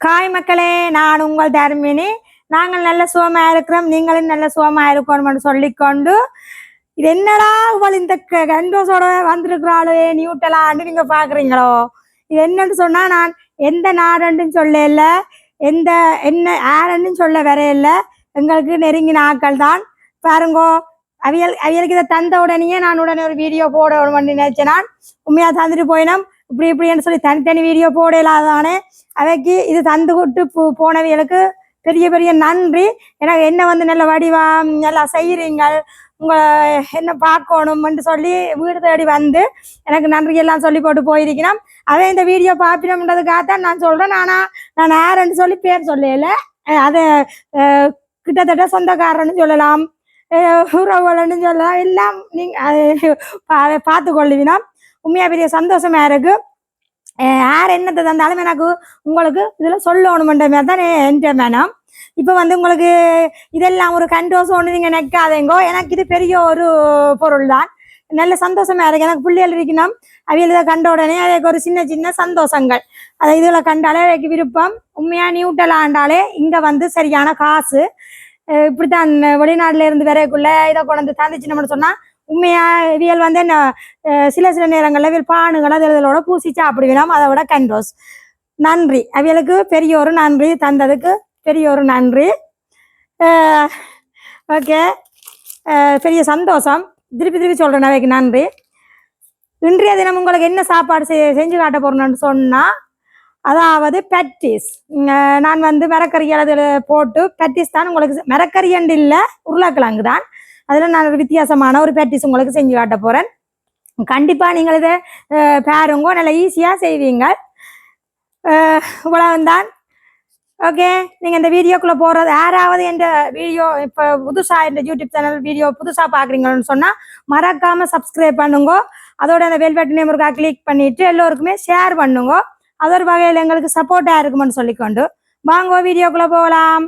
காய் மக்களே நான் உங்கள் தர்மினி. நாங்கள் நல்ல சுகமா இருக்கிறோம். நீங்களும் நல்ல சுகமா இருக்கணும்னு சொல்லிக்கொண்டு இது என்னடா இவள் இந்த க- கண்டோஸோட வந்திருக்கிறாளே நியூட்டலான்னு நீங்க பாக்குறீங்களோ? இது என்னன்னு சொன்னா நான் எந்த நாடுன்னு சொல்லல எந்த என்ன ஆரன்னு சொல்ல வரையில எங்களுக்கு நெருங்கின ஆட்கள் தான். பாருங்கோ அவியல் அவியலுக்கு இதை தந்த உடனேயே நான் உடனே ஒரு வீடியோ போடணும்னு நினைச்சேன் நான். உண்மையா தந்துட்டு போயினோம். இப்படி இப்படின்னு சொல்லி தனித்தனி வீடியோ போடலாதானே அவைக்கு இது தந்து விட்டு போ- போனவைகளுக்கு பெரிய பெரிய நன்றி. எனக்கு என்ன வந்து நல்ல வடிவா நல்லா செய்கிறீங்கள் உங்களை என்ன பார்க்கணும்னு சொல்லி வீடு தேடி வந்து எனக்கு நன்றி எல்லாம் சொல்லி போட்டு போயிருக்கணும் அவன் இந்த வீடியோ பார்ப்பினோம்ன்றதுக்காகத்தான் நான் சொல்கிறேன் நானா நான் யாருன்னு சொல்லி பேர் சொல்லல. அதை கிட்டத்தட்ட சொந்தக்காரன்னு சொல்லலாம் உறவுகள்னு சொல்லலாம் எல்லாம் நீங்கள் அதை பார்த்து கொள்ளுவினா உண்மையா பெரிய சந்தோஷமா இருக்கு. யார் என்னத்தை தந்தாலும் எனக்கு உங்களுக்கு இதில் சொல்லணுமென்ற மாதிரி தான் என் வேணாம் இப்போ வந்து உங்களுக்கு இதெல்லாம் ஒரு கண்டோஸ் ஒன்று நீங்கள் நிற்காதேங்கோ எனக்கு இது பெரிய ஒரு பொருள் தான் நல்ல சந்தோஷமா இருக்கு. எனக்கு பிள்ளைகள் இருக்கணும் அவையில இதை கண்ட உடனே அதுக்கு ஒரு சின்ன சின்ன சந்தோஷங்கள். அதை இதில் கண்டாலே எனக்கு விருப்பம். உண்மையாக நியூட்டல் ஆண்டாலே இங்கே வந்து சரியான காசு. இப்படித்தான் வெளிநாட்டில் இருந்து வரைக்குள்ள இதை கொண்டு வந்து தந்துச்சுன்னு சொன்னால் உண்மையா இவியல் வந்து என்ன சில சில நேரங்களில் இவியல் பானுகள் அது இதோட பூசி சாப்பிடுவினோம் அதை விட கண்டோஸ். நன்றி. அவியலுக்கு பெரிய ஒரு நன்றி தந்ததுக்கு பெரிய ஒரு நன்றி. ஓகே. பெரிய சந்தோஷம். திருப்பி திருப்பி சொல்கிறேன் அவைக்கு நன்றி. இன்றைய தினம் உங்களுக்கு என்ன சாப்பாடு செய் செஞ்சு காட்ட போறேன்னு சொன்னால் அதாவது பெட்டிஸ் நான் வந்து மிரக்கறி அதில் போட்டு பெட்டிஸ் தான் உங்களுக்கு செ- மிரக்கறி அண்டு இல்லை உருளைக்கிழங்கு தான். அதில் நான் ஒரு வித்தியாசமான ஒரு பேட்டிஸ் உங்களுக்கு செஞ்சு காட்ட போகிறேன் கண்டிப்பாக நீங்கள் இதை பாருங்க நல்லா ஈஸியாக செய்வீங்க இவ்வளவுதான். ஓகே நீங்கள் இந்த வீடியோக்குள்ளே போகிறது யாராவது எந்த வீடியோ இப்போ புதுசாக இந்த யூடியூப் சேனல் வீடியோ புதுசாக பார்க்குறீங்களோன்னு சொன்னால் மறக்காமல் சப்ஸ்கிரைப் பண்ணுங்க. அதோட அந்த வெல்வெட்டு பட்டன் இருக்கா கிளிக் பண்ணிவிட்டு எல்லோருக்குமே ஷேர் பண்ணுங்க. அது ஒரு வகையில் எங்களுக்கு சப்போர்ட்டாக இருக்குமென்னு சொல்லிக்கொண்டு வாங்க வீடியோக்குள்ளே போகலாம்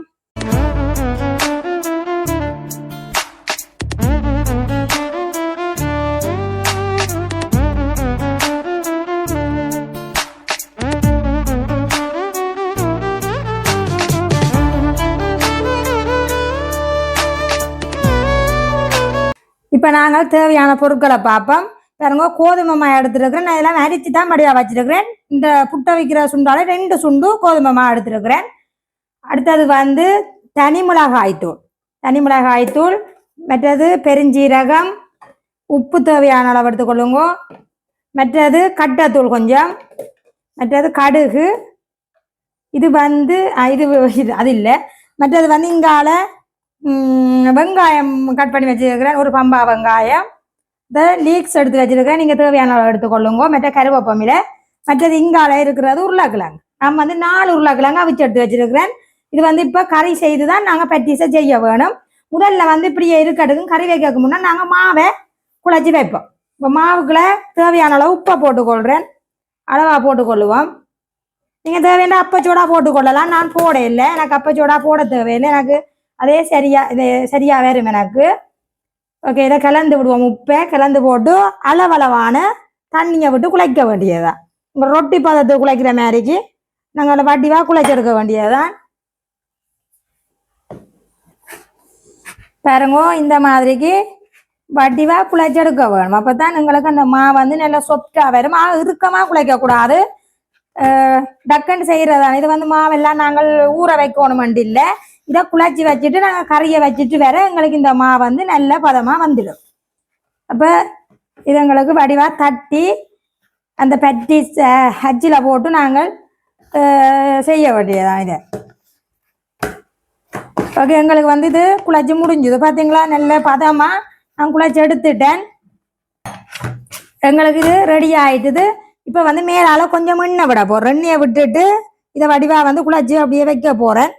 இப்போ நாங்கள் தேவையான பொருட்களை பார்ப்போம். பாருங்க கோதுமை மா எடுத்துருக்கிறேன். நான் இதெல்லாம் அரிச்சு தான் மடியாக வச்சிருக்கிறேன். இந்த புட்டை வைக்கிற சுண்டால ரெண்டு சுண்டு கோதுமை மா எடுத்துருக்கிறேன். அடுத்தது வந்து தனி மிளகாய்த்தூள் தனி மிளகாய்த்தூள் மற்றது பெருஞ்சீரகம் உப்பு தேவையான அளவு எடுத்துக்கொள்ளுங்க. மற்றது கட்டத்தூள் கொஞ்சம். மற்றது கடுகு. இது வந்து இது அது இல்லை. மற்றது வந்து இங்கால வெங்காயம் கட் பண்ணி வச்சுருக்கிறேன். ஒரு பம்பா வெங்காயம். இந்த லீக்ஸ் எடுத்து வச்சுருக்கேன் நீங்கள் தேவையான அளவு எடுத்துக்கொள்ளுங்க. மற்ற கருவேப்பமில மற்றது இங்கால இருக்கிறது உருளைக்கிழங்கு. நான் வந்து நாலு உருளைக்கிழங்கு அவிச்சு எடுத்து வச்சிருக்கிறேன். இது வந்து இப்போ கறி செய்து தான் நாங்கள் பட்டிஸை செய்ய வேணும். முதல்ல வந்து இப்படியே இருக்கட்டுக்கும் கறி வைக்கிறதுக்கு முன்னே நாங்கள் மாவை குழச்சி வைப்போம். இப்போ மாவுக்குள்ள தேவையான அளவு உப்பை போட்டுக்கொள்கிறேன் அளவாக போட்டுக்கொள்ளுவோம். நீங்கள் தேவையான அப்பச்சூடாக போட்டுக்கொள்ளலாம். நான் போட இல்லை எனக்கு அப்பச்சூடாக போட தேவையில்லை. எனக்கு அதே சரியா இது சரியா வரும் எனக்கு. ஓகே இதை கலந்து விடுவோம் உப்பை கலந்து போட்டு அளவளவான தண்ணியை விட்டு குழைக்க வேண்டியதுதான். உங்கள் ரொட்டி பதத்தை குழைக்கிற மாதிரிக்கு நாங்கள் வட்டிவா குழைச்செடுக்க வேண்டியதுதான். பாருங்க இந்த மாதிரிக்கு வட்டிவா குழைச்செடுக்க வேணும். அப்போ தான் எங்களுக்கு அந்த மா வந்து நல்லா சொப்டாக வரும். மா இறுக்கமாக குழைக்கக்கூடாது. டக்குன்னு செய்கிறதான இது வந்து மாவெல்லாம் நாங்கள் ஊற வைக்கணும் இல்லை இதை குழச்சி வச்சுட்டு நாங்கள் கறியை வச்சுட்டு வேற எங்களுக்கு இந்த மா வந்து நல்ல பதமாக வந்துடும். அப்போ இது எங்களுக்கு வடிவாக தட்டி அந்த பட்டி ஹஜ்ஜில் போட்டு நாங்கள் செய்ய வேண்டியதான் இதை. ஓகே எங்களுக்கு வந்து இது குழச்சி முடிஞ்சுது. பார்த்தீங்களா நல்ல பதமாக நான் குழச்சி எடுத்துட்டேன். எங்களுக்கு இது ரெடி ஆயிட்டுது. இப்போ வந்து மேலால் கொஞ்சம் எண்ணெய் விட போகிறேன் எண்ணெயை விட்டுட்டு இதை வடிவாக வந்து குழச்சி அப்படியே வைக்க போகிறேன்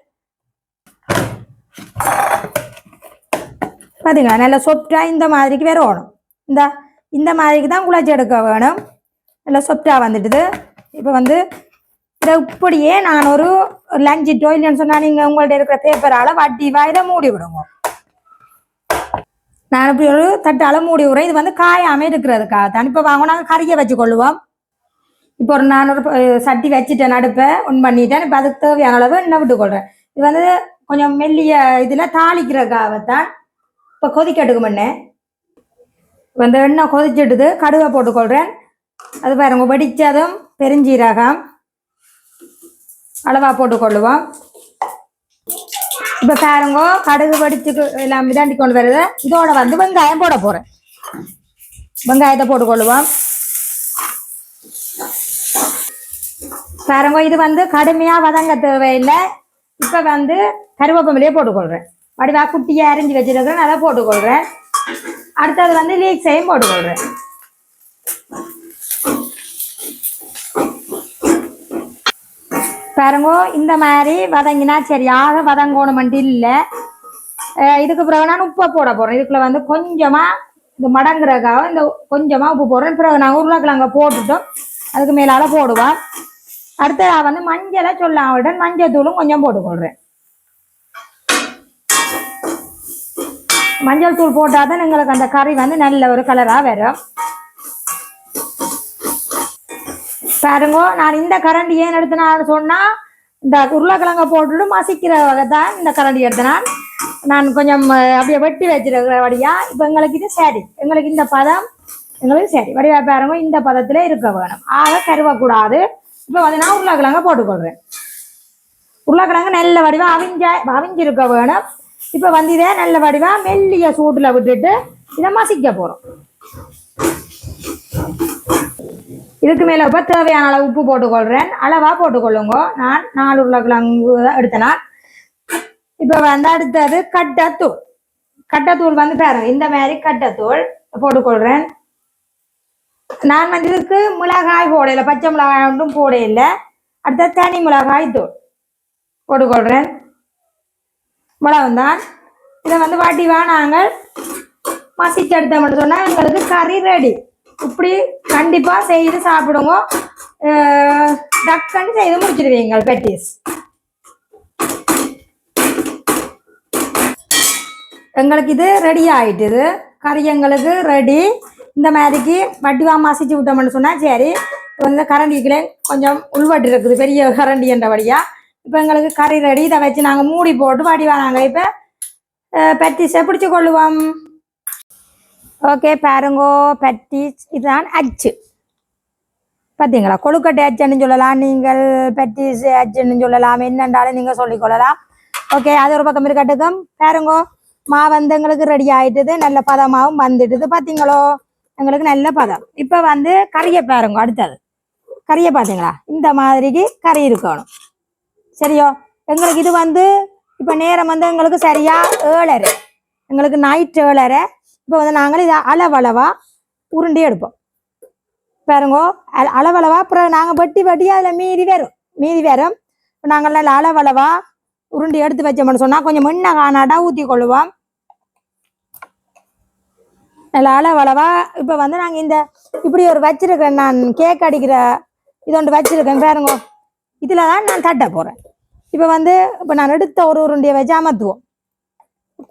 பார்த்தீங்களா நல்ல சொப்டாக இந்த மாதிரிக்கு வரணும் இந்த இந்த மாதிரிக்கு தான் குழச்சி எடுக்க வேணும். நல்லா சொப்டாக வந்துட்டுது. இப்போ வந்து இதை இப்படியே நான் ஒரு லஞ்சிட்டோ இல்லைன்னு சொன்னால் நீங்கள் உங்கள்கிட்ட இருக்கிற பேப்பரால் வட்டி வாயில மூடி விடுங்க. நான் இப்படி ஒரு தட்டால் மூடி விடுறேன். இது வந்து காயாமல் இருக்கிறதுக்காக தான். இப்போ வாங்க நாங்கள் கறியை வச்சு கொள்ளுவோம் இப்போ ஒரு நான் ஒரு சட்டி வச்சுட்டேன் நடுப்பை. ஒன் பண்ணிட்டேன். இப்போ அதுக்கு தேவையான அளவு எண்ணெய் விட்டுக்கொள்கிறேன் இது வந்து கொஞ்சம் மெல்லிய இதில் தாளிக்கிறதுக்காகத்தான் இப்போ கொதிக்க முன்னே வந்து எண்ணெய் கொதிச்சிடுது கடுவை போட்டுக்கொள்கிறேன் அது பாருங்க வெடிச்சதும் பெருஞ்சீரகம் அளவாக போட்டுக்கொள்ளுவோம். இப்போ பாருங்க கடுகு வெடிச்சு எல்லாம் மிதாண்டி கொண்டு வருது. இதோட வந்து வெங்காயம் போட போகிறேன் வெங்காயத்தை போட்டுக்கொள்ளுவோம். பாருங்க இது வந்து கடுமையாக வதங்க தேவையில்லை. இப்போ வந்து கருவேப்பமிலையே போட்டுக்கொள்கிறேன் வடிவா குட்டியாக அரிஞ்சு வச்சிருக்கிறேன் அதை போட்டுக்கொள்கிறேன் அடுத்தது வந்து லீக்ஸையும் போட்டுக்கொள்கிறேன் பாருங்க இந்த மாதிரி வதங்கினா சரியாக வதங்கணுமெண்டு இல்லை. இதுக்கு பிறகு நான் உப்பை போட போகிறேன் இதுக்குள்ள வந்து கொஞ்சமாக இந்த மடங்குறதுக்காக இந்த கொஞ்சமாக உப்பு போடுறேன். பிறகு நான் உருளைக்கிழங்க போட்டுட்டோம் அதுக்கு மேலால் போடுவேன். அடுத்து நான் வந்து மஞ்சளை சொல்லாவிட மஞ்சள் தூளும் கொஞ்சம் போட்டுக்கொள்கிறேன் மஞ்சள் தூள் போட்டால் தான் எங்களுக்கு அந்த கறி வந்து நல்ல ஒரு கலராக வரும். பாருங்க நான் இந்த கரண்டி ஏன் எடுத்தினான்னு சொன்னால் இந்த உருளைக்கிழங்க போட்டுட்டு மசிக்கிற வகை தான் இந்த கரண்டி எடுத்தேன் நான் கொஞ்சம் அப்படியே வெட்டி வச்சிருக்கிறபடியா இப்போ எங்களுக்கு இது சரி. எங்களுக்கு இந்த பதம் எங்களுக்கு சரி. வடிவா பாருங்க இந்த பதத்தில் இருக்க வேணும். ஆக கருவக்கூடாது. இப்போ வந்து நான் உருளைக்கிழங்க போட்டுக்கொள்றேன் உருளைக்கிழங்கு நல்ல வடிவாக அவிஞ்ச அவிஞ்சிருக்க வேணும். இப்போ வந்து இதே நல்ல வடிவா மெல்லிய சூட்டுல விட்டுட்டு இதை மசிக்க போறோம். இதுக்கு மேல இப்போ தேவையான அளவு உப்பு போட்டுக்கொள்றேன். அளவா போட்டுக்கொள்ளுங்க. நான் நாலு உருளைக்கிழங்கு எடுத்தேன் இப்போ வந்து அடுத்தது கட்டத்தூள். கட்டத்தூள் வந்து பாருங்க இந்த மாதிரி கட்டத்தூள் போட்டுக்கொள்றேன். நான் வந்து இதுக்கு மிளகாய் போடையில பச்சை மிளகாய் ஒன்றும் போடையில அடுத்த தனி மிளகாய் தூள் போட்டுக்கொள்றேன். மிளகுந்தான் இதை வந்து வாட்டிவா நாங்கள். மசிச்சு எடுத்தோம்னு சொன்னால் எங்களுக்கு கறி ரெடி இப்படி கண்டிப்பாக செய்து சாப்பிடுங்க. டக்குன்னு செய்து முடிச்சிடுவீங்க பெட்டிஸ் எங்களுக்கு இது ரெடி ஆகிட்டுது கறி எங்களுக்கு ரெடி இந்த மாதிரிக்கு வட்டிவா மசிச்சு விட்டோம்னு சொன்னால் சரி. வந்து கரண்டிக்குள்ளே கொஞ்சம் உள்வட்டு இருக்குது. பெரிய கரண்டி என்றபடியா. இப்போ எங்களுக்கு கறி ரெடி இதை வச்சு நாங்கள் மூடி போட்டு வடிவா நாங்கள் இப்போ பெட்டிஸை பிடிச்சி கொள்ளுவோம். ஓகே பாருங்கோ பெட்டிஸ் இதுதான் அச்சு பார்த்தீங்களா கொழுக்கட்டை அச்சுன்னு சொல்லலாம். நீங்கள் பெட்டிஸ் அச்சுன்னு சொல்லலாம். என்னென்றாலும் நீங்கள் சொல்லிக்கொள்ளலாம் ஓகே அது ஒரு பக்கம் இருக்கட்டுக்கும் பாருங்கோ மா வந்து எங்களுக்கு ரெடி ஆயிட்டது. நல்ல பதமாகவும் வந்துட்டுது. பார்த்தீங்களோ எங்களுக்கு நல்ல பதம். இப்போ வந்து கறியை பாருங்க அடுத்தது. கறியை பார்த்தீங்களா இந்த மாதிரிக்கு கறி இருக்கணும். சரியோ? எங்களுக்கு இது வந்து இப்போ நேரம் வந்து எங்களுக்கு சரியா ஏழரை. எங்களுக்கு நைட் ஏழரை. இப்போ வந்து நாங்கள் இதை அளவளவா உருண்டி எடுப்போம். பாருங்கோ அ- அளவளவா அப்புறம் நாங்கள் வெட்டி வெட்டி அதில் மீதி வரும். மீதி வரும். இப்போ நாங்கள் நல்லா அளவளவா உருண்டி எடுத்து வச்சோம்னு சொன்னால் கொஞ்சம் முன்ன காணாடா ஊற்றி கொள்ளுவோம். நல்லா அளவளவா இப்போ வந்து நாங்கள் இந்த இப்படி ஒரு வச்சிருக்கேன் நான் கேக் அடிக்கிற இது ஒன்று வச்சிருக்கேன் பாருங்க. இதில் தான் நான் தட்ட போகிறேன் இப்போ வந்து இப்போ நான் எடுத்த ஒரு உருண்டையை வச்சு அமர்த்துவோம்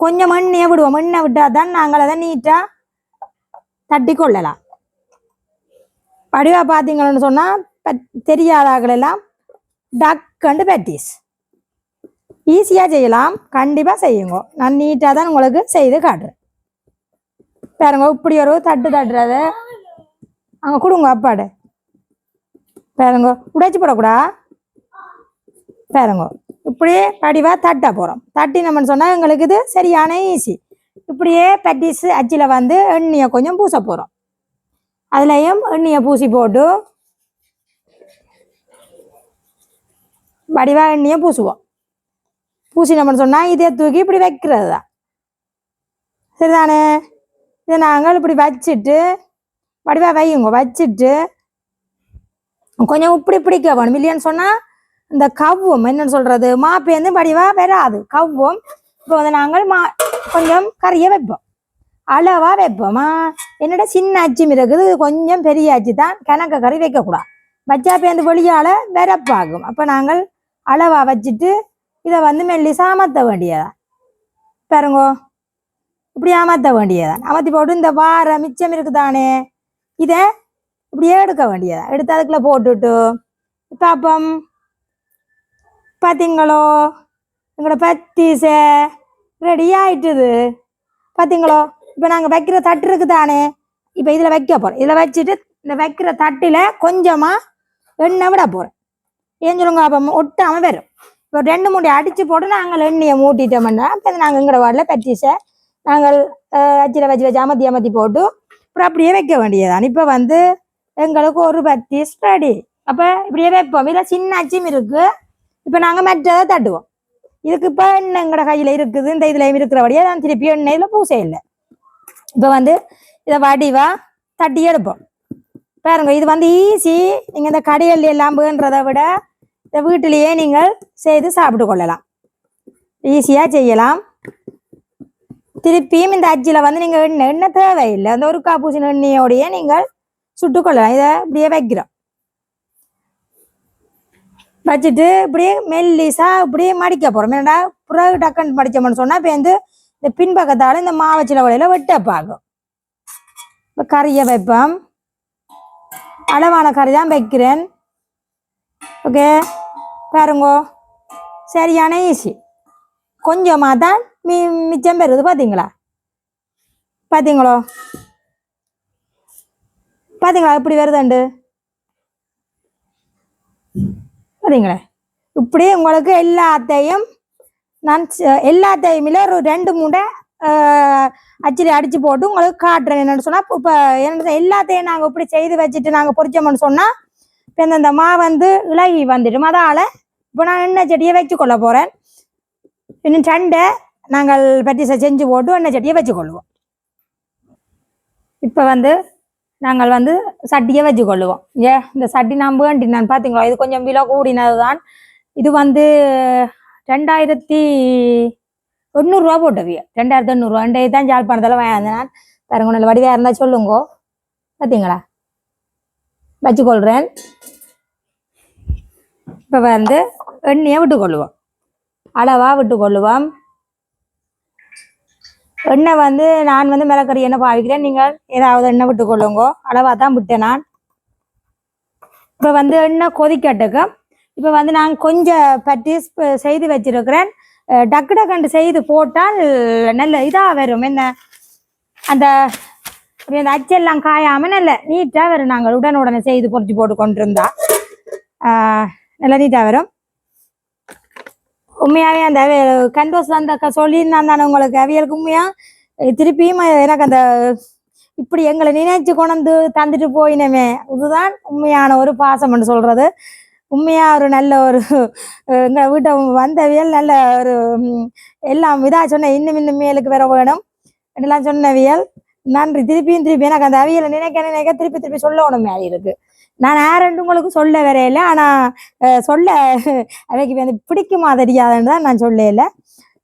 கொஞ்சம் மண்ணே விடுவோம். மண்ணை விட்டால் தான் நாங்கள் அதை நீட்டாக தட்டி கொள்ளலாம் படிவாக பார்த்தீங்கன்னு சொன்னால் தெரியாதாக்கள் எல்லாம் டக் அண்டு பேட்டிஸ் ஈஸியாக செய்யலாம். கண்டிப்பாக செய்யுங்க. நான் நீட்டாக தான் உங்களுக்கு செய்து காட்டுறேன். பாருங்க இப்படி ஒரு தட்டு தட்டுறத அங்கே கொடுங்க அப்பாடு. பாருங்க உடைச்சி போடக்கூடா? பாருங்க. இப்படியே படிவாக தட்ட போகிறோம் தட்டினோம்னு சொன்னால் எங்களுக்கு இது சரியான ஈஸி இப்படியே பட்டிஸ் அச்சில் வந்து எண்ணெயை கொஞ்சம் பூச போகிறோம் அதுலேயும் எண்ணெயை பூசி போட்டு வடிவாக எண்ணெயை பூசுவோம். பூசினோம்னு சொன்னால் இதே தூக்கி இப்படி வைக்கிறது தான் சரிதானே? இதை நாங்கள் இப்படி வச்சுட்டு வடிவாக வையுங்க. வச்சுட்டு கொஞ்சம் இப்படி பிடிக்க வேணும். இல்லையான்னு சொன்னால் இந்த கவ்வும் என்னன்னு சொல்றது? மாப்பேந்து வடிவா வராது கவ்வும் இப்போ வந்து நாங்கள் மா கொஞ்சம் கறியை வைப்போம். அளவா வைப்போமா. என்னோட சின்ன அச்சு இருக்குது கொஞ்சம் பெரிய அச்சு தான். கிணக்க கறி வைக்கக்கூடாது. வச்சா பேந்து வெளியால வெறப்பாகும். அப்போ நாங்கள் அளவா வச்சுட்டு இதை வந்து மெல்லி சாமத்த வேண்டியதா பாருங்கோ இப்படி அமர்த்த வேண்டியதான் அமர்த்தி போட்டு இந்த வார மிச்சம் இருக்குதானே? இதை இப்படியே எடுக்க வேண்டியதா எடுத்து அதுக்குள்ள போட்டுட்டு பாப்பம் பார்த்தீங்களோ எங்களோட பத்தீச ரெடி ஆயிட்டுது. பார்த்தீங்களோ இப்போ நாங்கள் வைக்கிற தட்டு இருக்கு தானே இப்போ இதில் வைக்க போகிறோம் இதில் வச்சுட்டு இந்த வைக்கிற தட்டில் கொஞ்சமாக எண்ணெய் விட போகிறேன் ஏன் சொல்லுங்க? அப்போ ஒட்டாமல் வரும். இப்போ ரெண்டு மூடி அடித்து போட்டு நாங்கள் எண்ணெயை மூட்டிட்டோம்னா அப்போ நாங்கள் எங்களோட வார்டில் பத்திசை நாங்கள் அச்சில் வச்சு வச்சு அமத்தி அமத்தி போட்டு அப்புறம் அப்படியே வைக்க வேண்டியதான் இப்போ வந்து எங்களுக்கு ஒரு பத்தி ஸ்டடி அப்போ இப்படியே வைப்போம். இதில் சின்ன அச்சும் இருக்கு. இப்போ நாங்கள் மற்றதை தட்டுவோம். இதுக்கு இப்போ எண்ணெய் எங்களோட கையில் இருக்குது இந்த இதுலையும் இருக்கிறபடியே நான் திருப்பி எண்ணெயில் பூசை இல்லை. இப்போ வந்து இதை வடிவா தட்டி எடுப்போம். பாருங்க இது வந்து ஈஸி நீங்கள் இந்த கடைகள் எல்லாம் வேன்றதை விட இந்த வீட்டிலேயே நீங்கள் செய்து சாப்பிட்டு கொள்ளலாம். ஈஸியாக செய்யலாம். திருப்பியும் இந்த அச்சில் வந்து நீங்கள் எண்ணெய் எண்ணெய் தேவையில்லை. அந்த ஒரு காப்பூசின் எண்ணெயோடையே நீங்கள் சுட்டுக்கொள்ளலாம் இதை இப்படியே வைக்கிறோம். வச்சுட்டு இப்படியே மெல்லிசா இப்படியே மடிக்க போகிறோம் என்னடா புறகு டக்குன்னு மடிச்சோம்னு சொன்னால் இப்போ வந்து இந்த பின்பக்கத்தால் இந்த மாவச்சில வலையில் வெட்ட பார்க்கும். இப்போ கறியை வைப்போம். அளவான கறி தான் வைக்கிறேன். ஓகே பாருங்கோ. சரியான ஈஸி கொஞ்சமாக தான் மீ மிச்சம் பெறுது பார்த்தீங்களா பார்த்தீங்களோ பார்த்தீங்களா எப்படி வருதுண்டு? சரிங்களே இப்படி உங்களுக்கு எல்லாத்தையும் நான் எல்லாத்தையுமே ஒரு ரெண்டு மூட்டை அச்சடி அடித்து போட்டு உங்களுக்கு காட்டுறேன். என்னென்னு சொன்னால் இப்போ என்ன எல்லாத்தையும் நாங்கள் இப்படி செய்து வச்சுட்டு நாங்கள் பொறிச்சோம்னு சொன்னால் இப்போ இந்த- மா வந்து இலகி வந்துடும். அதால் இப்போ நான் எண்ணெய் செடியை வச்சு கொள்ள போகிறேன் இன்னும் சண்டை நாங்கள் பற்றி செஞ்சு போட்டு எண்ணெய் செடியை வச்சுக்கொள்வோம். இப்போ வந்து நாங்கள் வந்து சட்டியை வச்சு கொள்ளுவோம் ஏ இந்த சட்டி நான் நான் பார்த்தீங்களா இது கொஞ்சம் விலை கூடினது தான் இது வந்து ரெண்டாயிரத்தி எண்ணூறுரூவா போட்டவிய ரெண்டாயிரத்தி எண்ணூறுரூவா ரெண்டாயிரத்தி தான் ஜாழ்ப்பாணத்தில் வாங்கினேன். நான் பாருங்க நல்ல வடிவாக இருந்தால் சொல்லுங்கோ. பார்த்தீங்களா வச்சுக்கொள்கிறேன் இப்போ வந்து எண்ணெயை விட்டுக்கொள்ளுவோம். அளவாக விட்டுக்கொள்ளுவோம். எண்ணெய் வந்து நான் வந்து மிளகறி எண்ணெய் பாவிக்கிறேன். நீங்கள் ஏதாவது எண்ணெய் விட்டுக்கொள்ளுங்கோ. அளவாக தான் விட்டேன் நான். இப்போ வந்து எண்ணெய் கொதிக்கட்டுக்கு. இப்போ வந்து நான் கொஞ்சம் பட்டிஸ் செய்து வச்சிருக்கிறேன். டக்கு டக்குன்னு செய்து போட்டால் நல்ல இதாக வரும். என்ன? அந்த அந்த அச்செல்லாம் காயாமல் நல்ல நீட்டாக வரும். நாங்கள் உடனுடனே செய்து பொறிச்சு போட்டு கொண்டிருந்தா. நல்ல நீட்டாக வரும். உண்மையாகவே அந்த அவியல் கண்டோஸ் அந்த அக்கா சொல்லியிருந்தான் தானே உங்களுக்கு அவியலுக்கு உண்மையா? திருப்பியும் எனக்கு அந்த இப்படி எங்களை நினைச்சு கொண்டு தந்துட்டு போயினமே. இதுதான் உண்மையான ஒரு பாசம்னு சொல்றது. உண்மையா ஒரு நல்ல ஒரு அஹ் எங்க வீட்டை வந்தவியல் நல்ல ஒரு எல்லாம் இதா சொன்ன இன்னும் இன்னும் மேலுக்கு வேற வேணும். எல்லாம் சொன்னவியல் நன்றி. திருப்பியும் திருப்பி எனக்கு அந்த அவியலை நினைக்க நினைக்க திருப்பி திருப்பி சொல்லணுமே இருக்கு நான் யாரெண்டு உங்களுக்கு சொல்ல வரையில ஆனால் சொல்ல அவைக்கு வந்து பிடிக்குமா தெரியாதுன்னு தான் நான் சொல்லல.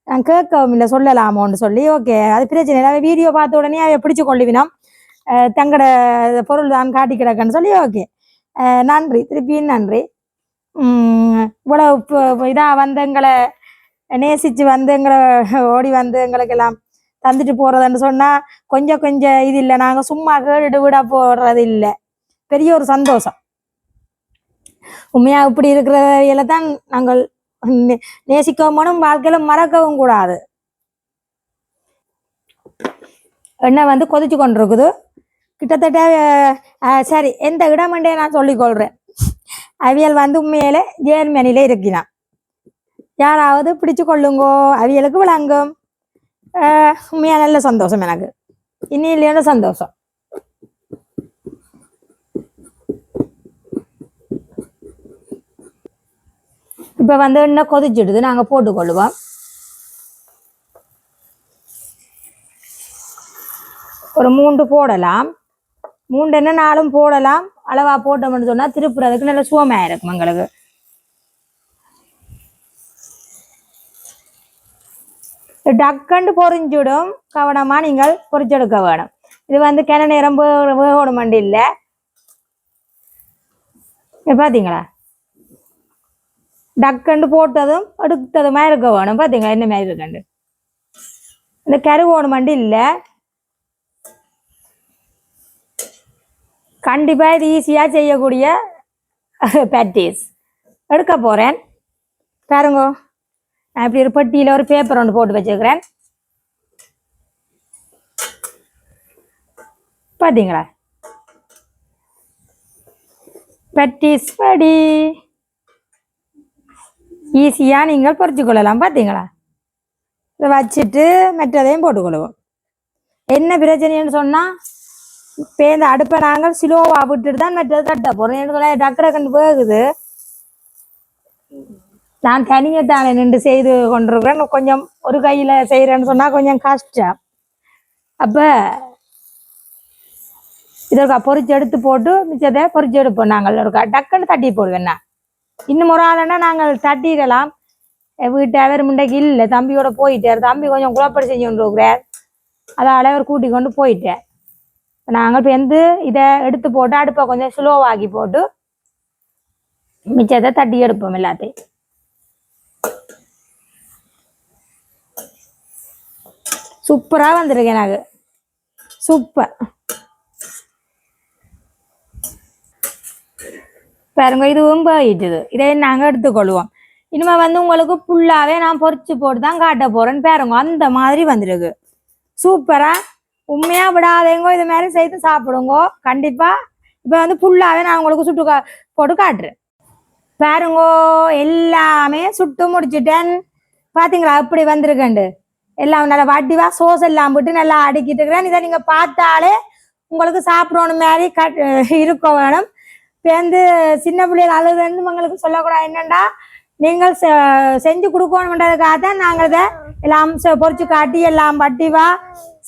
நான் கேட்கவும் இல்லை சொல்லலாமோன்னு சொல்லி ஓகே அது பிரச்சனை இல்லை. வீடியோ பார்த்த உடனே அவை பிடிச்சு கொள்ளுவினோம் தங்கட பொருள் தான் காட்டி கிடக்குன்னு சொல்லி ஓகே. நன்றி திருப்பியும் நன்றி. உம், இவ்வளவு இதாக வந்து எங்களை நேசிச்சு வந்து எங்களை ஓடி வந்து எங்களுக்கெல்லாம் தந்துட்டு போறதுன்னு சொன்னா கொஞ்சம் கொஞ்சம் இது இல்லை. நாங்கள் சும்மா கேட்டுட்டு விட போடுறது இல்லை பெரிய ஒரு சந்தோஷம். உண்மையா இப்படி இருக்கிறவையில தான் நாங்கள் நேசிக்கவும் வாழ்க்கையில மறக்கவும் கூடாது. எண்ணெய் வந்து கொதிச்சு கொண்டிருக்குது. கிட்டத்தட்ட சரி எந்த இடமண்டே நான் சொல்லிக்கொள்றேன் அவியல் வந்து உண்மையிலே ஜேர்மனில இருக்கிறான். யாராவது பிடிச்சு கொள்ளுங்கோ அவியலுக்கு விளங்கும். உண்மையா நல்ல சந்தோஷம் எனக்கு. இனி இல்லையான சந்தோஷம். இப்ப வந்து எண்ணெய் கொதிச்சிடுது? நாங்க போட்டுக்கொள்ளுவோம். ஒரு மூண்டு போடலாம். மூண்டு என்ன? நாளும் போடலாம். அளவா போட்டோம்னு சொன்னா திருப்புறதுக்கு நல்ல சுவமா இருக்கும் எங்களுக்கு. டக்கண்டு பொறிஞ்சிடும். கவனமா நீங்கள் பொறிச்செடுக்க வேணும். இது வந்து கிண நேரம் வேகணும் வண்டி இல்லை பார்த்தீங்களா பாத்தீங்களா? டக்குன்னு போட்டதும் எடுத்ததுமா இருக்க வேணும். பார்த்தீங்களா என்ன மாதிரி இருக்கண்டு? இந்த கருவோணம் வண்டி இல்லை. கண்டிப்பாக இது ஈஸியாக செய்யக்கூடிய பேட்டிஸ் எடுக்க போகிறேன் பாருங்க. நான் இப்படி ஒரு பெட்டியில் ஒரு பேப்பர் ஒன்று போட்டு வச்சிருக்கிறேன். பார்த்தீங்களா பேட்டிஸ் படி ஈஸியாக நீங்கள் பொறிச்சு கொள்ளலாம் பார்த்தீங்களா இதை வச்சுட்டு மற்றதையும் போட்டுக்கொள்வோம். என்ன பிரச்சனைன்னு சொன்னால் இப்போ இந்த அடுப்பை நாங்கள் சிலோவா விட்டுட்டு தான் மற்றது தட்ட போகிறோம் எனக்கு டக்கு டக்குன்னு போகுது. நான் தனியாக தானே நின்று செய்து கொண்டிருக்கிறேன். கொஞ்சம் ஒரு கையில் செய்கிறேன்னு சொன்னால் கொஞ்சம் கஷ்டம். அப்போ இதற்கா பொறிச்சு எடுத்து போட்டு மிச்சத்தை பொறிச்சு எடுப்போம் நாங்கள். ஒரு டக்குன்னு தட்டி போடுவேன் நான். இன்னும் ஒரு ஆளுன்னா நாங்கள் தட்டிடலாம். என் வீட்டு அவர் முண்டைக்கு இல்லை தம்பியோட போயிட்டார். தம்பி கொஞ்சம் குழப்படி செஞ்சு கொண்டு இருக்கிறார். அதால் அவர் கூட்டி கொண்டு போயிட்டேன் நாங்கள் இப்போ எந்த இதை எடுத்து போட்டு அடுப்பை கொஞ்சம் ஸ்லோவாக்கி போட்டு மிச்சத்தை தட்டி எடுப்போம் எல்லாத்தையும். சூப்பராக வந்திருக்கு எனக்கு. சூப்பர். பாருங்க இதுவும் போயிட்டுது இதை நாங்கள் எடுத்துக்கொள்வோம். இனிமே வந்து உங்களுக்கு ஃபுல்லாகவே நான் பொரிச்சு போட்டு தான் காட்ட போறேன்னு பாருங்க அந்த மாதிரி வந்துருக்கு. சூப்பரா? உண்மையா விடாதேங்கோ இது மாதிரி செய்து சாப்பிடுங்க கண்டிப்பா. இப்போ வந்து ஃபுல்லாகவே நான் உங்களுக்கு சுட்டு கா போட்டு காட்டுறேன். பாருங்கோ எல்லாமே சுட்டு முடிச்சிட்டேன். பாத்தீங்களா அப்படி வந்திருக்கேன்டு எல்லாம் நல்லா வட்டிவா சோஸ் எல்லாம் போட்டு நல்லா அடுக்கிட்டு இருக்கிறேன். இதை நீங்க பார்த்தாலே உங்களுக்கு சாப்பிடணும் மாதிரி கட் இருக்க வேணும். இப்போ சின்ன பிள்ளைகள் அழுதுன்னு உங்களுக்கு சொல்லக்கூடாது. என்னண்டா? நீங்கள் செ- செஞ்சு கொடுக்கணுன்றதுக்காக தான் நாங்கள் இதை எல்லாம் பொறிச்சு காட்டி எல்லாம் பட்டிவா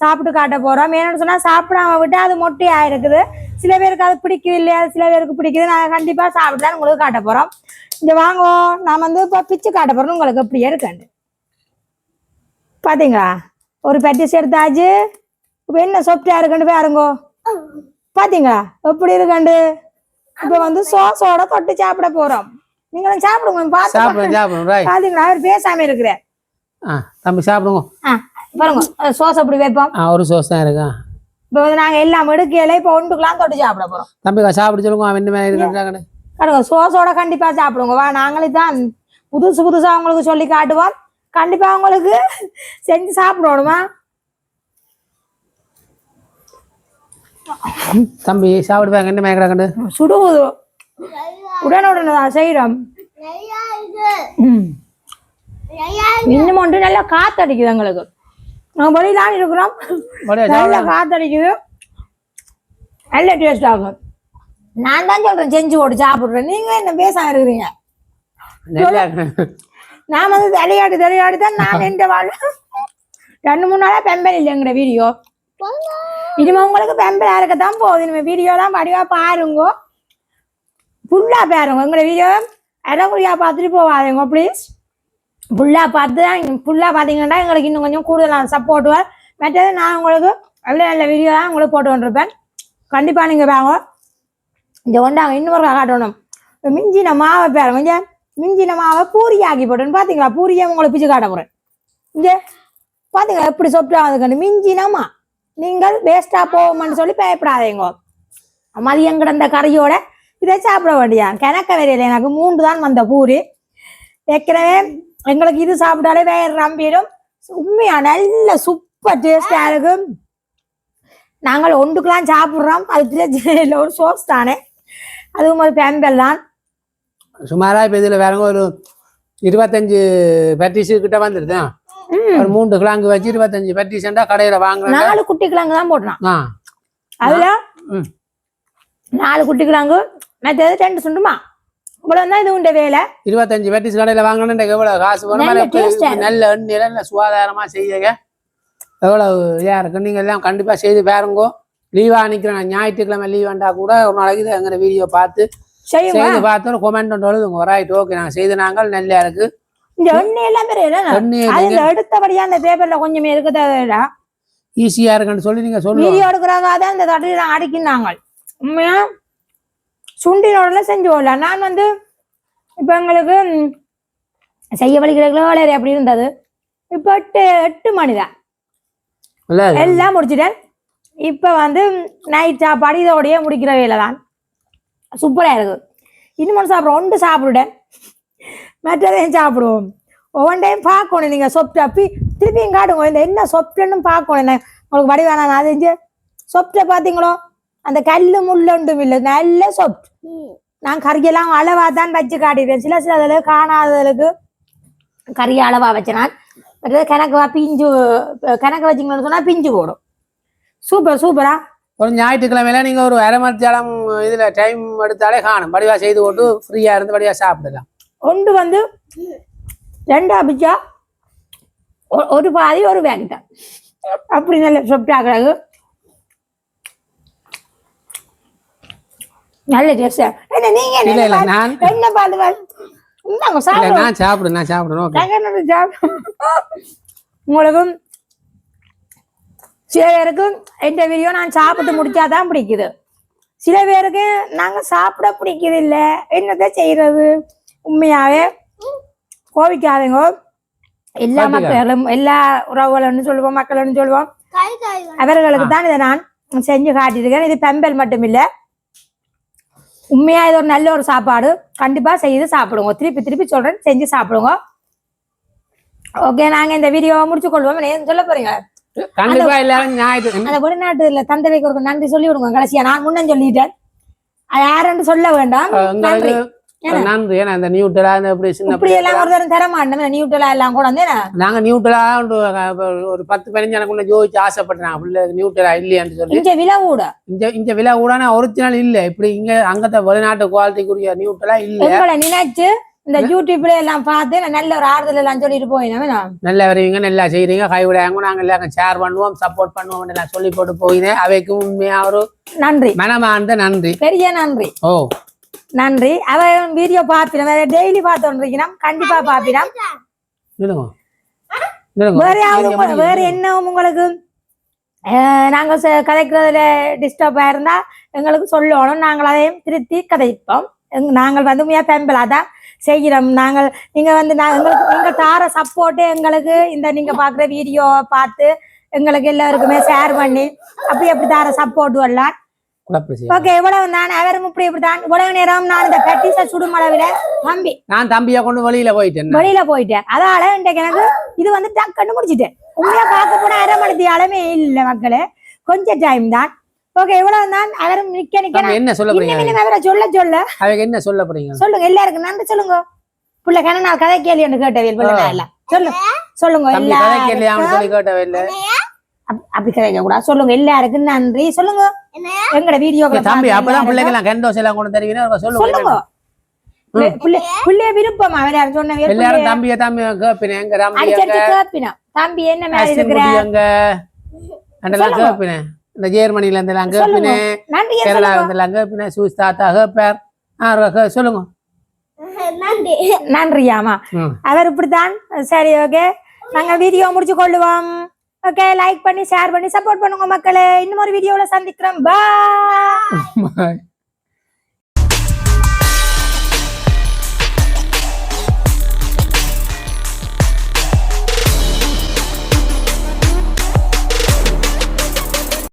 சாப்பிட்டு காட்ட போகிறோம் ஏன்னு சொன்னால் சாப்பிடாம விட்டு அது மொட்டையாக இருக்குது. சில பேருக்கு அது பிடிக்குது இல்லையா சில பேருக்கு பிடிக்குது. நாங்கள் கண்டிப்பாக சாப்பிட்டு உங்களுக்கு காட்ட போகிறோம் இங்க வாங்குவோம் நான் வந்து இப்போ பிச்சு காட்ட போகிறோம் உங்களுக்கு அப்படியே இருக்காண்டு பார்த்தீங்களா ஒரு பெட்டிஸ் எடுத்தாச்சு இப்போ என்ன சாப்பிட்டா இருக்குன்னு பாருங்கோ. பார்த்தீங்களா எப்படி இருக்காண்டு? இப்போ வந்து சோஸோட தொட்டு சாப்பிட போறோம். நீங்களும் சாப்பிடுங்க பார்த்து சாப்பிடுங்க சாப்பிடுங்க பாத்தீங்களா? அவர் பேசாம இருக்கிறார் தம்பி சாப்பிடுங்க. பாருங்க சோஸ் அப்படி வைப்போம்? ஒரு சோஸ் தான் இருக்கா இப்போ வந்து நாங்க எல்லாம் எடுக்கையில இப்போ ஒன்றுக்கெல்லாம் தொட்டு சாப்பிட போறோம். தம்பி சாப்பிட சொல்லுங்க அவன் என்ன மாதிரி இருக்கிறாங்கன்னு பாருங்க சோஸோட கண்டிப்பா சாப்பிடுங்க. வா நாங்களே தான் புதுசு புதுசா உங்களுக்கு சொல்லி காட்டுவோம். கண்டிப்பா உங்களுக்கு செஞ்சு சாப்பிடணுமா? தம்பி சாப்பிடுவாங்க என்ன மேய்க்கிறாங்கன்னு சுடுவது உடனுடனே தான் செய்யறோம் இன்னும் ஒன்று நல்லா காத்தடிக்குது எங்களுக்கு. நாங்கள் வெளியிலான் இருக்கிறோம். நல்லா காத்தடிக்குது. நல்ல டேஸ்ட் ஆகும் நான் தான் சொல்றேன் செஞ்சு போட்டு சாப்பிடுறேன். நீங்க என்ன பேசாம இருக்கிறீங்க? நான் வந்து தலையாடி தலையாடி தான் நான் எந்த வாழ் ரெண்டு மூணு நாளா பெம்பல் இல்லைங்கிற வீடியோ இனிமே உங்களுக்கு பெம்பல் இருக்கத்தான் போகுது. இனிமே வீடியோலாம் படிவா பாருங்க. ஃபுல்லா பாருங்க. உங்களோட வீடியோ அரைக்குறியா பார்த்துட்டு போவாதுங்க ப்ளீஸ் ஃபுல்லாக பார்த்து தான் ஃபுல்லாக பார்த்தீங்கன்னா எங்களுக்கு இன்னும் கொஞ்சம் கூடுதலாக சப்போர்ட்டுவார் மற்றது நான் உங்களுக்கு நல்ல நல்ல வீடியோ தான் உங்களுக்கு போட்டு கொண்டிருப்பேன். கண்டிப்பாக நீங்கள் வாங்க இந்த கொண்டாங்க இன்னொரு காட்டணும். மிஞ்சின மாவை பாருங்க. கொஞ்சம் மிஞ்சின மாவை பூரி ஆக்கி போட்டோன்னு பார்த்தீங்களா பூரியை உங்களை பிச்சு காட்ட போகிறேன் இங்கே பார்த்தீங்களா எப்படி சொப்டா அதுக்கண்டு மிஞ்சினமா நீங்கள் வேஸ்டா போவோம்னு சொல்லி பயப்படாதீங்க. மதியம் கிடந்த கறியோட இதை சாப்பிட வேண்டியா கிணக்க வரையில எனக்கு மூன்று தான் வந்த பூரி. ஏற்கனவே எங்களுக்கு இது சாப்பிட்டாலே வேற நம்பிடும் உண்மையா நல்ல சூப்பர் டேஸ்டா இருக்கும் நாங்கள் ஒன்றுக்கெல்லாம் சாப்பிட்றோம். அது ஒரு சோர்ஸ் தானே. அதுவும் ஒரு பேம்பல் தான். சுமாரா இப்போ இதில் வேறங்க ஒரு இருபத்தஞ்சு பேட்டிஸு கிட்ட வந்துடுது ஒரு மூன்று கிளாங்கு வச்சு இருபத்தஞ்சு பெட்டிஸ்ண்டா கடையில் வாங்குறேன். நாலு குட்டி கிழங்கு தான் ஆ. அதுல நாலு குட்டி கிழங்கு மற்றது ரெண்டு சுண்டுமா? இவ்வளவு தான் இது உண்ட வேலை. இருபத்தஞ்சு பெட்டிஸ் கடையில் வாங்கணுன்ற எவ்வளோ காசு வரும்? நல்ல எண்ணெயில் நல்ல சுகாதாரமாக செய்யுங்க. எவ்வளோ இதாக இருக்கு? நீங்கள் எல்லாம் கண்டிப்பாக செய்து பாருங்கோ. லீவாக நிற்கிறேன் ஞாயிற்றுக்கிழமை லீவ் வந்தா கூட ஒரு நாளைக்கு இதை எங்கிற வீடியோ பார்த்து செய்து பார்த்து ஒரு கொமெண்ட் ஒன்று எழுதுங்க. ரைட் ஓகே நாங்கள் செய்து நாங்கள் நல்லா இருக்கு. இந்த எண்ணெய் எல்லாம் பெரிய அதுல எடுத்தபடியா அந்த பேப்பர்ல கொஞ்சமே இருக்க தேவையில்ல ஈஸியாக இருக்குன்னு சொல்லி நீங்கள் சொல்லுவோம் வீடியோ எடுக்கிறாங்க தான் இந்த தட்டில அடிக்கினாங்க. உண்மையா? சுண்டினோடல செஞ்சு போடலாம் நான் வந்து இப்போ எங்களுக்கு செய்ய வழிகளுக்கு வேலை அப்படி இருந்தது. இப்போ எட்டு எட்டு மணி தான். எல்லாம் முடிச்சிட்டேன். இப்போ வந்து நைட் சாப்பாடு இதோடயே முடிக்கிற வேலை தான் சூப்பராக இருக்கு. இன்னும் சாப்பிட்றோம். ஒன்று சாப்பிடுடேன் மற்றதையும் சாப்பிடுவோம். ஒவ்வொரு டைம் பார்க்கணும் நீங்கள் சொப்ட் அப்பி திருப்பியும் காட்டுங்க. இந்த என்ன சொப்டுன்னு பார்க்கணும் என்ன? உங்களுக்கு வடி வேணாம். அது இங்கே சொப்டை பார்த்தீங்களோ? அந்த கல் முள்ளொண்டும் இல்லை. நல்ல சொப்ட் நான் கறியெல்லாம் அளவாக தான் வச்சு காட்டிடுவேன் சில சில அதில் காணாததுக்கு கறியை அளவாக வச்சேன் நான் மற்றது கணக்கு பிஞ்சு கணக்கு வச்சிங்கன்னு சொன்னால் பிஞ்சு போடும். சூப்பர் சூப்பரா ஒரு ஞாயிற்றுக்கிழமையில நீங்க ஒரு அரை இதுல டைம் எடுத்தாலே காணும். படிவா செய்து போட்டு ஃப்ரீயா இருந்து படிவா சாப்பிடலாம். ஒன்று வந்து ரெண்டா பிச்சா ஒரு பாதி ஒரு பேக் தான் அப்படி நல்ல சொப்டாக்கிறது நல்ல டேஸ்ட் என்ன நீங்க இல்ல என்ன இல்ல நான் பார்த்து- இந்தாங்க நான் சாப்பிடு நான் ஓகே. சாப்பிடு. உங்களுக்கும் சில பேருக்கு இந்த வீடியோ நான் சாப்பிட்டு முடிச்சாதான் பிடிக்குது. சில பேருக்கு நாங்க சாப்பிட பிடிக்குது இல்ல என்னத்தை செய்யறது உண்மையாவே கோவிக்காதீங்க எல்லா? மக்களும் எல்லா உறவுகளும் சொல்லுவோம் மக்கள்னு சொல்லுவோம். அவர்களுக்கு தான் இதை நான் செஞ்சு காட்டியிருக்கேன். இது பெம்பல் மட்டும் இல்ல உண்மையா இது ஒரு நல்ல ஒரு சாப்பாடு. கண்டிப்பா செய்து சாப்பிடுங்க. திருப்பி திருப்பி சொல்றேன். செஞ்சு சாப்பிடுங்க. ஓகே நாங்க இந்த வீடியோவை முடிச்சு கொள்வோம். நீங்க சொல்ல போறீங்க? அந்த வெளிநாட்டுல தந்தைக்கு ஒரு நன்றி சொல்லி விடுங்க கடைசியா. நான் முன்ன சொல்லிட்டேன். அது யாருன்னு சொல்ல வேண்டாம். நன்றி. நன்றி ஏன்னா இந்த நியூட்டலா இந்த இப்படி சின்ன இப்படி எல்லாம் ஒரு தரம் தர மாட்டேன் நியூட்டலா எல்லாம் கூட வந்து? நாங்க நியூட்டலா ஒரு பத்து பதினஞ்சு எனக்குள்ள ஜோதிச்சு ஆசைப்பட்டேன். பிள்ளைக்கு நியூட்டலா இல்லையான்னு சொல்லி. இங்க விலை கூட. இங்க இங்க விலை கூட ஒரிஜினல் இல்ல. இப்படி இங்க அங்கத்த வெளிநாட்டு குவாலிட்டிக்குரிய நியூட்டலா இல்ல. உங்களை நினைச்சு இந்த யூடியூப்ல எல்லாம் பார்த்து நான் நல்ல ஒரு ஆறுதல் எல்லாம் சொல்லிட்டு போயினேன் நல்லா வருவீங்க நல்லா செய்றீங்க. கைவிடாங்க நாங்க எல்லாம் ஷேர் பண்ணுவோம் சப்போர்ட் பண்ணுவோம் எல்லாம் சொல்லி போட்டு போயினேன். அவைக்கு உண்மையா ஒரு நன்றி. மனமார்ந்த நன்றி. பெரிய நன்றி. ஓ. நன்றி. அவ வீடியோ பார்ப்பினோம் டெய்லி பார்த்துருக்கணும் கண்டிப்பா நிலுங்க வேற உங்க- வேற என்ன உங்களுக்கு? நாங்க ச- கதைக்கிறதுல டிஸ்டர்ப் ஆயிருந்தா எங்களுக்கு சொல்லணும். நாங்கள் அதையும் திருத்தி கதைப்போம். நாங்கள் வந்து உண்மையா பெம்பலா தான் செய்கிறோம். நாங்கள் நீங்க வந்து எங்களுக்கு நீங்க தார சப்போர்ட்டே எங்களுக்கு இந்த நீங்க பாக்குற வீடியோவை பார்த்து எங்களுக்கு எல்லாருக்குமே ஷேர் பண்ணி அப்படி அப்படி தார சப்போர்ட் செய்ய ஓகே இவ்வளவு தான் அவரும் இப்படி இப்படி தான் இவ்வளவு நேரம் நான் இந்த பெட்டிச சுடுமளவில தம்பி நான் தம்பியை கொண்டு வெளியில போயிட்டேன் வெளியில போயிட்டேன். அதால இன்றைக்கு எனக்கு இது வந்து டக்குன்னு முடிச்சிட்டேன். உண்மையா பார்க்க போனா அரை மணி அளமே இல்ல மக்களே. கொஞ்சம் டைம் தான். ஓகே இவ்வளவு தான் அவரும் நிக்க நிக்க என்ன சொல்ல போறீங்க? அவரை சொல்ல சொல்ல. அவைக்கு என்ன சொல்ல போறீங்க? சொல்லுங்க எல்லாருக்கும் நன்றி சொல்லுங்க. புள்ள கண்ண நாள் கதை கேள்வி என்று கேட்டவியல் பிள்ளை இல்ல. சொல்லுங்க சொல்லுங்க தம்பி கதை சொல்லி கேட்டவே இல்ல. அப்படி கதைக்க கூடாது. சொல்லுங்க எல்லாருக்கும் நன்றி. சொல்லுங்க. எங்கட வீடியோ தம்பி அப்பதான் பிள்ளைங்க எல்லாம் கெண்டோஸ் எல்லாம் கொண்டு தருவீங்க சொல்லுங்க. சொல்லுங்க. பிள்ளை- பிள்ளை பிள்ளைய விருப்பமா? அவர் யாரும் சொன்னவே எல்லாரும் தம்பிய தம்பி எங்க கேப்பினா தம்பி என்ன மாதிரி அதெல்லாம் இந்த ஜெர்மனில இருந்து எல்லாம் நன்றி கேரளா இருந்து எல்லாம் கேப்பினேன். சூஸ் தாத்தா கேப்பார். சொல்லுங்க. நன்றி. நன்றியாமா. அவர் இப்படித்தான். சரி ஓகே நாங்க வீடியோ முடிச்சு கொள்ளுவோம். ஓகே லைக் பண்ணி ஷேர் பண்ணி சப்போர்ட் பண்ணுங்க மக்களே. இன்னும் ஒரு வீடியோல சந்திக்கிறோம். பா